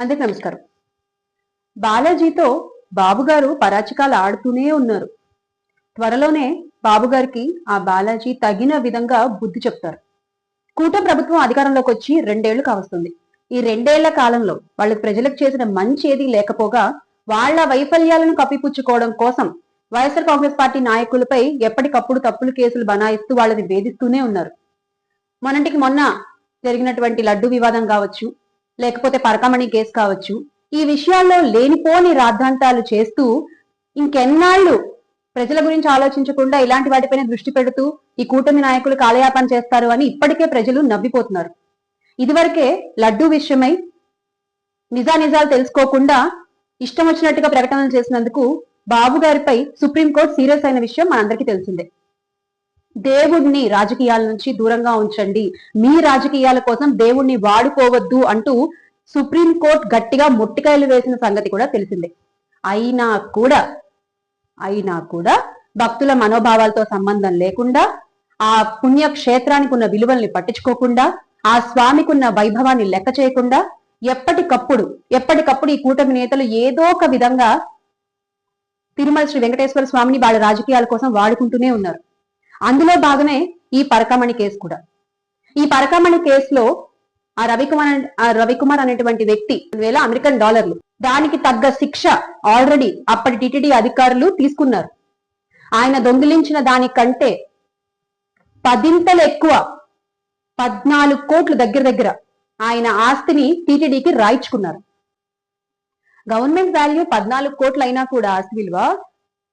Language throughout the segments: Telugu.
అందరికి నమస్కారం. బాలాజీతో బాబుగారు పరాచికాలు ఆడుతూనే ఉన్నారు. త్వరలోనే బాబుగారికి ఆ బాలాజీ తగిన విధంగా బుద్ధి చెప్తారు. కూట ప్రభుత్వం అధికారంలోకి వచ్చి రెండేళ్ళు కావస్తుంది. ఈ రెండేళ్ళ కాలంలో వాళ్ళు ప్రజలకు చేసిన మంచి ఏది లేకపోగా వాళ్ళ వైఫల్యాలను కప్పిపుచ్చుకోవడం కోసం వైఎస్ఆర్ కాంగ్రెస్ పార్టీ నాయకులపై ఎప్పటికప్పుడు తప్పులు కేసులు బనాయిస్తూ వాళ్ళని వేధిస్తూనే ఉన్నారు. మొన్నటికి మొన్న జరిగినటువంటి లడ్డు వివాదం కావచ్చు లేకపోతే పరకమణి కేసు కావచ్చు. ఈ విషయాల్లో లేనిపోని రాద్ధాంతాలు చేస్తూ ఇంకెన్నాళ్ళు ప్రజల గురించి ఆలోచించకుండా ఇలాంటి వాటిపైన దృష్టి పెడుతూ ఈ కూటమి నాయకులు కాలయాపన చేస్తారు అని ఇప్పటికే ప్రజలు నవ్విపోతున్నారు. ఇదివరకే లడ్డు విషయమై నిజానిజాలు తెలుసుకోకుండా ఇష్టం వచ్చినట్టుగా ప్రకటనలు చేసినందుకు బాబు గారిపై సుప్రీంకోర్టు సీరియస్ అయిన విషయం మనందరికీ తెలిసిందే. దేవుణ్ణి రాజకీయాల నుంచి దూరంగా ఉంచండి. మీ రాజకీయాల కోసం దేవుణ్ణి వాడుకోవద్దు అంటూ సుప్రీంకోర్టు గట్టిగా ముట్టికాయలు వేసిన సంగతి కూడా తెలిసిందే. అయినా కూడా అయినా కూడా భక్తుల మనోభావాలతో సంబంధం లేకుండా ఆ పుణ్యక్షేత్రానికి ఉన్న విలువల్ని పట్టించుకోకుండా ఆ స్వామికి ఉన్న వైభవాన్ని లెక్క చేయకుండా ఎప్పటికప్పుడు ఎప్పటికప్పుడు ఈ కూటమి నేతలు ఏదో ఒక విధంగా తిరుమల శ్రీ వెంకటేశ్వర స్వామిని వాళ్ళ రాజకీయాల కోసం వాడుకుంటూనే ఉన్నారు. అందులో భాగమే ఈ పరకమణి కేసు కూడా. ఈ పరకమణి కేసులో ఆ రవికుమార్ ఆ రవికుమార్ అనేటువంటి వ్యక్తి వేల అమెరికన్ డాలర్లు దానికి తగ్గ శిక్ష ఆల్రెడీ అప్పటి టిటిడి అధికారులు తీసుకున్నారు. ఆయన దొంగిలించిన దానికంటే పదింతలు ఎక్కువ పద్నాలుగు కోట్లు దగ్గర దగ్గర ఆయన ఆస్తిని టీటీడీకి రాయించుకున్నారు. గవర్నమెంట్ వాల్యూ పద్నాలుగు కోట్లు అయినా కూడా ఆస్తి విలువ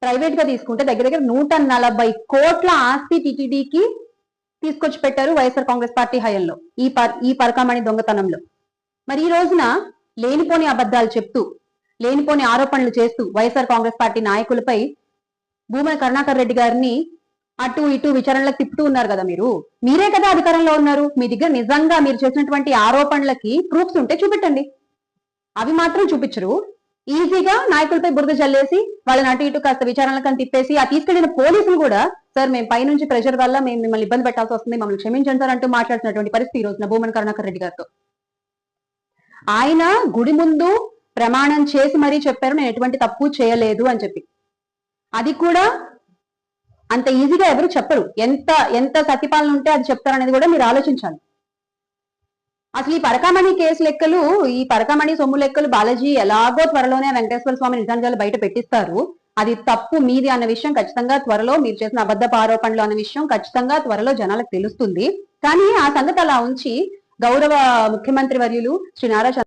ప్రైవేట్గా తీసుకుంటే దగ్గర దగ్గర నూట నలభై కోట్ల ఆస్తి టీటీడీకి తీసుకొచ్చి పెట్టారు వైఎస్ఆర్ కాంగ్రెస్ పార్టీ హయంలో. ఈ ఈ పరకామణి దొంగతనంలో. మరి ఈ రోజున లేనిపోని అబద్ధాలు చెప్తూ లేనిపోని ఆరోపణలు చేస్తూ వైఎస్ఆర్ కాంగ్రెస్ పార్టీ నాయకులపై భూమన కరుణాకర్ రెడ్డి గారిని అటు ఇటు విచారణలకు తిప్పుతూ ఉన్నారు కదా మీరు. మీరే కదా అధికారంలో ఉన్నారు. మీ దగ్గర నిజంగా మీరు చేసినటువంటి ఆరోపణలకి ప్రూఫ్స్ ఉంటే చూపెట్టండి. అవి మాత్రం చూపించరు. ఈజీగా నాయకులపై బురద జల్లేసి వాళ్ళని అటు ఇటు కాస్త విచారణలకు తిప్పేసి ఆ తీసుకెళ్ళిన పోలీసులు కూడా సార్ మేము పైనుంచి ప్రెషర్ వల్ల మేము మిమ్మల్ని ఇబ్బంది పెట్టాల్సి వస్తుంది మమ్మల్ని క్షమించండి సార్ అంటూ మాట్లాడుతున్నటువంటి పరిస్థితి ఈ రోజున భూమన్ కరుణాకర్ రెడ్డి గారితో. ఆయన గుడి ముందు ప్రమాణం చేసి మరీ చెప్పారు నేను ఎటువంటి తప్పు చేయలేదు అని చెప్పి. అది కూడా అంత ఈజీగా ఎవరు చెప్పరు. ఎంత ఎంత సతిపాలన ఉంటే అది చెప్తారు అనేది కూడా మీరు ఆలోచించాలి. అసలు ఈ పరకామణి కేసు లెక్కలు ఈ పరకామణి సొమ్ము లెక్కలు బాలాజీ ఎలాగో త్వరలోనే వెంకటేశ్వర స్వామి నిజానిజాలు బయట పెట్టిస్తారు. అది తప్పు మీది అన్న విషయం ఖచ్చితంగా త్వరలో మీరు చేసిన అబద్ధపు ఆరోపణలు అన్న విషయం ఖచ్చితంగా త్వరలో జనాలకు తెలుస్తుంది. కానీ ఆ సంగతి అలా ఉంచి గౌరవ ముఖ్యమంత్రి వర్యులు శ్రీ నారా